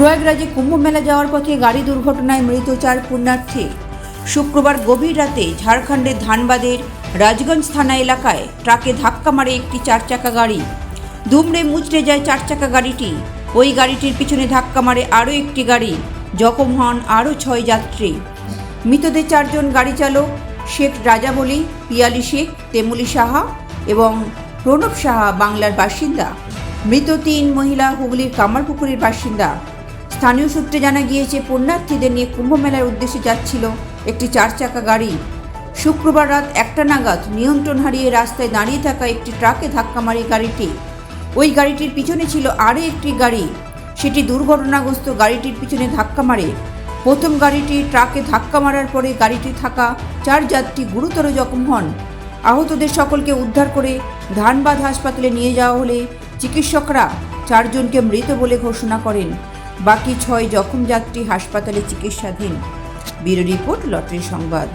প্রয়াগরাজে কুম্ভ মেলা যাওয়ার পথে গাড়ি দুর্ঘটনায় মৃত চার পুণ্যার্থী। শুক্রবার গভীর রাতে ঝাড়খণ্ডের ধানবাদের রাজগঞ্জ থানা এলাকায় ট্রাকে ধাক্কা মারে একটি চার চাকা গাড়ি। দুমড়ে মুচড়ে যায় চার চাকা গাড়িটি। ওই গাড়িটির পিছনে ধাক্কা মারে আরও একটি গাড়ি, জখম হন আরও ছয় যাত্রী। মৃতদের চারজন গাড়ি চালক, শেখ রাজাবলি পিয়ালি শেখ, তেমুলি সাহা এবং প্রণব সাহা, বাংলার বাসিন্দা। মৃত তিন মহিলা হুগলির কামারপুকুরের বাসিন্দা। স্থানীয় সূত্রে জানা গিয়েছে, পুণ্যার্থীদের নিয়ে কুম্ভ মেলার উদ্দেশ্যে যাচ্ছিল একটি চার চাকা গাড়ি। শুক্রবার রাত একটা নাগাদ নিয়ন্ত্রণ হারিয়ে রাস্তায় দাঁড়িয়ে থাকা একটি ট্রাকে ধাক্কা মারে গাড়িটি। ওই গাড়িটির পিছনে ছিল আরও একটি গাড়ি। সেটি দুর্ঘটনাগ্রস্ত গাড়িটির পিছনে ধাক্কা মারে। প্রথম গাড়িটি ট্রাকে ধাক্কা মারার পরে গাড়িটি থাকা চার যাত্রী গুরুতর জখম হন। আহতদের সকলকে উদ্ধার করে ধানবাদ হাসপাতালে নিয়ে যাওয়া হলে চিকিৎসকরা চারজনকে মৃত বলে ঘোষণা করেন। বাকি ছয় জখম যাত্রী হাসপাতালে চিকিৎসাধীন। ব্যুরো রিপোর্ট লটারি সংবাদ।